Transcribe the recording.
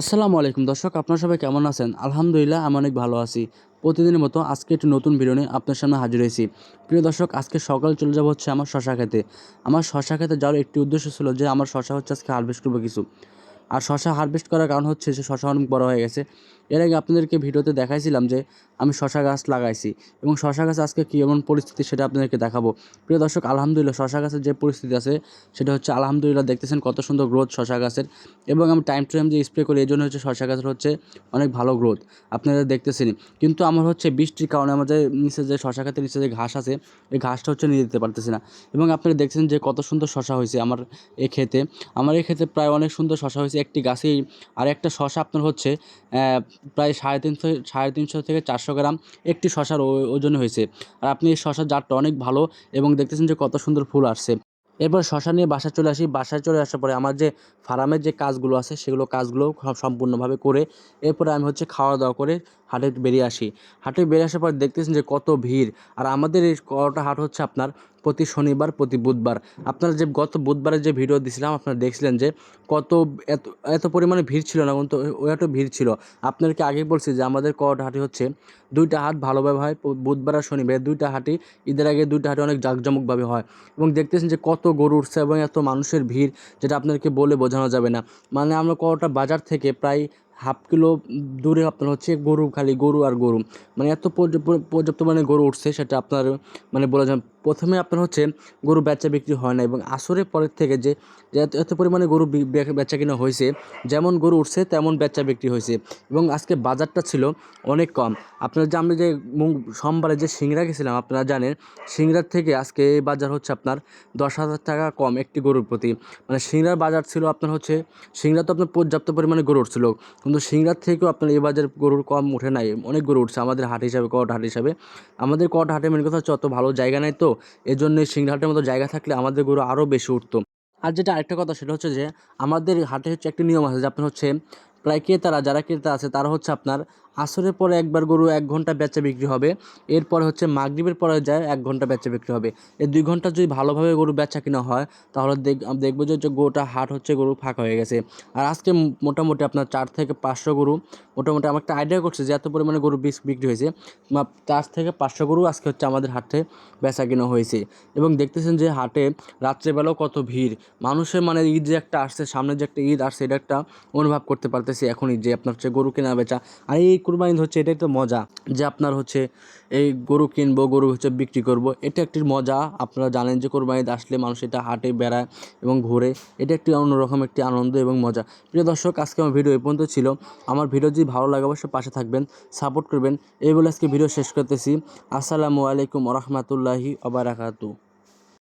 আসসালামু আলাইকুম দর্শক, আপনার সবাই কেমন আছেন? আলহামদুলিল্লাহ, আমি অনেক ভালো আছি। প্রতিদিনের মতো আজকে একটি নতুন ভিডিও নিয়ে আপনার সামনে হাজির হয়েছি। প্রিয় দর্শক, আজকে সকাল চলে যাব হচ্ছে আমার শশা খেতে। আমার শশা খেতে যাওয়ার একটি উদ্দেশ্য ছিল যে আমার শশা হচ্ছে আজকে হারভেস্ট করব কিছু। আর শশা হারভেস্ট করার কারণ হচ্ছে যে শশা অনেক বড় হয়ে গেছে। এর আগে আপনাদেরকে ভিডিওতে দেখাইছিলাম যে আমি শশা গাছ লাগাইছি এবং শশা গাছ আজকে কী এমন পরিস্থিতি সেটা আপনাদেরকে দেখাবো। প্রিয় দর্শক, আলহামদুলিল্লাহ শশা গাছের যে পরিস্থিতি আছে সেটা হচ্ছে আলহামদুলিল্লাহ দেখতেছেন কত সুন্দর গ্রোথ শশা গাছের এবং আমি টাইম টু টাইম যে স্প্রে করি এই জন্য হচ্ছে শশা গাছের হচ্ছে অনেক ভালো গ্রোথ। আপনারা দেখতেছেন। কিন্তু আমার হচ্ছে বৃষ্টির কারণে আমাদের নিচে যে শশা গাছের নিচে যে ঘাস আছে, এই ঘাসটা হচ্ছে নিয়ে যেতে পারতেছি না। এবং আপনারা দেখছেন যে কত সুন্দর শশা হয়েছে আমার এই ক্ষেতে। আমার এই ক্ষেতে প্রায় অনেক সুন্দর শশা হয়েছে। একটি গাছেই আর একটা শশা আপনার হচ্ছে প্রায় সাড়ে তিনশো সাড়ে তিনশো থেকে চারশো গ্রাম একটি শশার ওজন হয়েছে। আর আপনি এই শশার জারটা অনেক ভালো এবং দেখতেছেন যে কত সুন্দর ফুল আসছে। এরপর শশা নিয়ে বাসায় চলে আসি। বাসায় চলে আসার পরে আমার যে ফার্মের যে কাজগুলো আছে, সেগুলো কাজগুলো সম্পূর্ণভাবে করে এরপরে আমি হচ্ছে খাওয়া দাওয়া করে হাটে বেরিয়ে আসি। হাটে বেরিয়ে আসার পর দেখতেছেন যে কত ভিড়। আর আমাদের এই কটা হাট হচ্ছে আপনার প্রতি শনিবার, প্রতি বুধবার। আপনারা যে গত বুধবারে যে ভিডিও দিছিলাম, আপনারা দেখছিলেন যে কত এত এত পরিমাণে ভিড় ছিল না, কিন্তু ওই হাটে ভিড় ছিল। আপনাদেরকে আগেই বলছি যে আমাদের কটা হাটে হচ্ছে দুইটা হাট ভালোভাবে হয়, বুধবার আর শনিবার। দুইটা হাটই, ঈদের আগে দুইটা হাটে অনেক জাঁকজমকভাবে হয়। এবং দেখতেছেন যে কত গরু উঠছে এবং এত মানুষের ভিড়, যেটা আপনাদেরকে বলে বোঝানো যাবে না। মানে আমরা কটা বাজার থেকে প্রায় হাফ কিলো দূরে আপনার হচ্ছে গরু, খালি গরু আর গরু। মানে এত পর্য- পর্যাপ্ত মানে গরু উঠছে, সেটা আপনার মানে বলা যায়, প্রথমে আপনার হচ্ছে গরু বেচা বিক্রি হয় না এবং আসরের পরের থেকে যে এত পরিমাণে গরু বেচা কিনা হয়েছে, যেমন গরু উঠছে, তেমন বেচা বিক্রি হয়েছে। এবং আজকে বাজারটা ছিল অনেক কম। আপনার যে আমরা যে সোমবারে যে সিংড়া গেছিলাম, আপনারা জানেন, সিংড়ার থেকে আজকে বাজার হচ্ছে আপনার দশ হাজার টাকা কম একটি গরুর প্রতি। মানে সিংড়ার বাজার ছিল আপনার হচ্ছে, সিংড়া তো আপনার পর্যাপ্ত পরিমাণে গরু উঠছিল। কিন্তু সিংড়ার থেকেও আপনার এই গরুর কম উঠে নাই। অনেক গরু উঠছে, আমাদের হাট হিসাবে, কট হাট হিসাবে। আমাদের কট হাটে মেন কথা হচ্ছে অত ভালো জায়গা নেই তো এই জন্য সিংড়া হাটের মতো জায়গা থাকলে আমাদের গরু আরও বেশি উঠতো। আর যেটা আরেকটা কথা, সেটা হচ্ছে যে, আমাদের হাটে হচ্ছে একটি নিয়ম আছে যে, আপনার হচ্ছে প্রায় ক্রেতারা, যারা ক্রেতা আছে, তারা হচ্ছে আপনার আসরের পরে একবার গরু এক ঘণ্টা বেচা বিক্রি হবে। এরপরে হচ্ছে মাগরিবের পরে যায় এক ঘণ্টা বেচা বিক্রি হবে। এই দুই ঘণ্টা যদি ভালোভাবে গরু বেচা কিনা হয়, তাহলে দেখ দেখব যে গরুটা হাট হচ্ছে গরু ফাঁকা হয়ে গেছে। আর আজকে মোটামুটি আপনার চার থেকে পাঁচশো গরু, মোটামুটি আমার একটা আইডিয়া করছে যে, এত পরিমাণে গরু বিষ বিক্রি হয়েছে। চার থেকে পাঁচশো গরু আজকে হচ্ছে আমাদের হাটে বেচা কিনা হয়েছে। এবং দেখতেছেন যে, হাটে রাত্রেবেলাও কত ভিড়। মানুষের মানে ঈদ যে একটা আসছে, সামনে যে একটা ঈদ আসছে, এটা একটা অনুভব করতে পারতেছি এখনই যে, আপনার হচ্ছে গরু কেনা বেচা। আর এই কুরবানি হচ্ছে, এটাই তো মজা যে আপনার হচ্ছে এই গরু কিনবো, গরু হচ্ছে বিক্রি করব। এটা একটি মজা, আপনারা জানেন যে কোরবানি ঈদ আসলে মানুষ এটা হাটে, বেড়ায় এবং ঘোরে। এটা একটি অন্যরকম একটি আনন্দ এবং মজা। প্রিয় দর্শক, আজকে আমার ভিডিও এই পর্যন্ত ছিল। আমার ভিডিও যদি ভালো লাগে, অবশ্যই পাশে থাকবেন, সাপোর্ট করবেন। এই বলে আজকে ভিডিও শেষ করতেছি। আসসালামু আলাইকুম রহমতুল্লাহি আবারাকাতু